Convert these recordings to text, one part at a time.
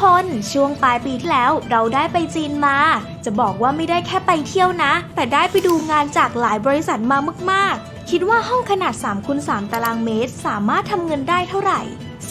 คนช่วงปลายปีที่แล้วเราได้ไปจีนมา จะบอกว่าไม่ได้แค่ไปเที่ยวนะ แต่ได้ไปดูงานจากหลายบริษัทมามาก ๆ คิดว่าห้องขนาด3คูณ3ตารางเมตร สามารถทำเงินได้เท่าไหร่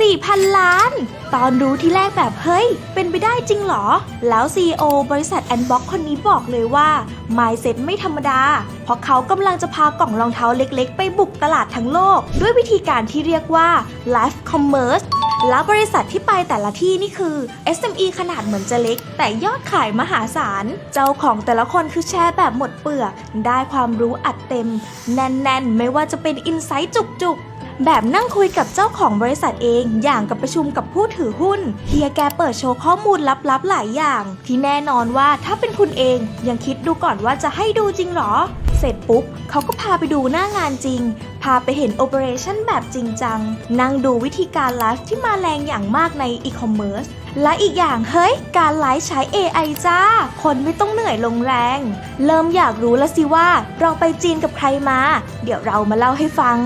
4,000 ล้าน ตอนรู้ที่แรกแบบเฮ้ย เป็นไปได้จริงเหรอ แล้ว CEO บริษัท a n b o x คนนี้บอกเลยว่า Mindset ไม่ธรรมดา เพราะเขากำลังจะพากล่องรองเท้าเล็ก ๆ ไปบุกตลาดทั้งโลก ด้วยวิธีการที่เรียกว่า Live Commerce แล้วบริษัทที่ไปแต่ละที่นี่คือ SME ขนาดเหมือนจะเล็ก แต่ยอดขายมหาศาล เจ้าของแต่ละคนคือแชร์แบบหมดเปลือก ได้ความรู้อัดเต็ม แน่นๆ ไม่ว่าจะเป็นอินไซต์จุกๆแบบนั่งคุยกับเจ้าของบริษัทเองอย่างกับประชุมกับผู้ถือหุ้นเฮียแกเปิดโชว์ข้อมูลลับๆหลายอย่าง ที่แน่นอนว่าถ้าเป็นคุณเองยังคิดดูก่อนว่าจะให้ดูจริงหรอ เสร็จปุ๊บเขาก็พาไปดูหน้างานจริง พาไปเห็นโอเปอเรชั่นแบบจริงจัง นั่งดูวิธีการไลฟ์ที่มาแรงอย่างมากในอีคอมเมิร์ซและอีกอย่างเฮ้ย การไลฟ์ใช้ AI จ้า คนไม่ต้องเหนื่อยลงแรง เริ่มอยากรู้แล้วสิว่า เราไปจีนกับใครมา เดี๋ยวเรามาเล่าให้ฟัง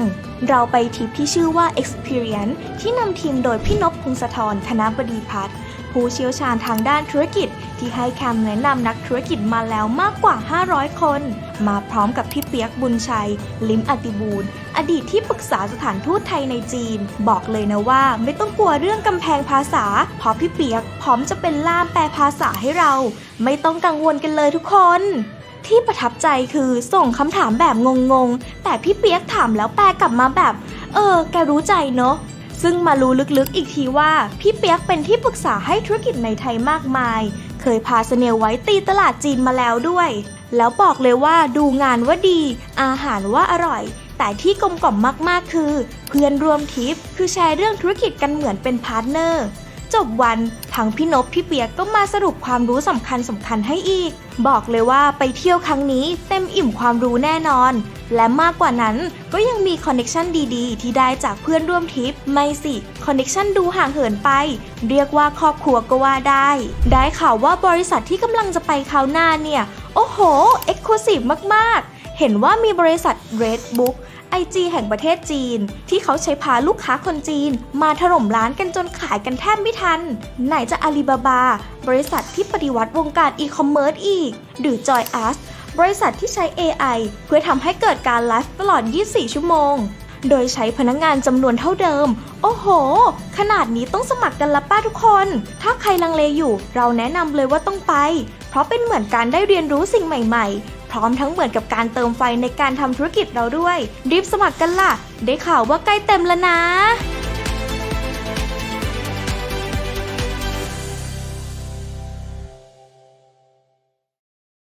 เราไปทริปที่ชื่อว่า Experience ที่นำทีมโดยพี่นพพงศธรธนบดีพัฒน์ ผู้เชี่ยวชาญทางด้านธุรกิจ ที่ให้คำแนะนำนักธุรกิจมาแล้วมากกว่า 500 คน มาพร้อมกับพี่เปียกบุญชัย ลิมอติบูลอดีตที่ปรึกษาสถานทูตไทยในจีน บอกเลยนะว่าไม่ต้องกลัวเรื่องกำแพงภาษา เพราะพี่เปียกพร้อมจะเป็นล่ามแปลภาษาให้เรา ไม่ต้องกังวลกันเลยทุกคน ที่ประทับใจคือส่งคำถามแบบงงๆ แต่พี่เปียกถามแล้วแปลกลับมาแบบ เออ แกรู้ใจเนอะ ซึ่งมารู้ลึกๆอีกทีว่า พี่เปียกเป็นที่ปรึกษาให้ธุรกิจในไทยมากมาย เคยพาเสเนลไว้ตีตลาดจีนมาแล้วด้วย แล้วบอกเลยว่าดูงานว่าดี อาหารว่าอร่อย แต่ที่กลมกล่อมมากๆคือ เพื่อนร่วมทริปคือแชร์เรื่องธุรกิจกันเหมือนเป็นพาร์ทเนอร์ จบวันทั้งพี่นพพี่เปียกก็มาสรุปความรู้สำคัญสำคัญให้อีก บอกเลยว่าไปเที่ยวครั้งนี้เต็มอิ่มความรู้แน่นอน และมากกว่านั้นก็ยังมีคอนเนคชันดีๆ ที่ได้จากเพื่อนร่วมทริป ไม่สิคอนเนคชันดูห่างเหินไป เรียกว่าครอบครัวก็ว่าได้ ได้ข่าวว่าบริษัทที่กำลังจะไปคราวหน้าเนี่ย โอ้โห เอ็กซ์คลูซีฟมากๆ เห็นว่ามีบริษัท Redbook IG แห่งประเทศจีน ที่เขาใช้พาลูกค้าคนจีน มาถล่มร้านกันจนขายกันแทบไม่ทัน ไหนจะอาลีบาบา บริษัทที่ปฏิวัติวงการอีคอมเมิร์ซอีก หรือ Joy Us บริษัทที่ใช้ AI เพื่อทำให้เกิดการไลฟ์ตลอด 24 ชั่วโมง โดยใช้พนักงงานจำนวนเท่าเดิม โอ้โห ขนาดนี้ต้องสมัครกันละป้าทุกคน ถ้าใครลังเลอยู่ เราแนะนำเลยว่าต้องไป เพราะเป็นเหมือนการได้เรียนรู้สิ่งใหม่ ๆ พร้อมทั้งเหมือนกับการเติมไฟในการทำธุรกิจเราด้วยรีบสมัครกันล่ะ ได้ข่าวว่าใกล้เต็มแล้วนะ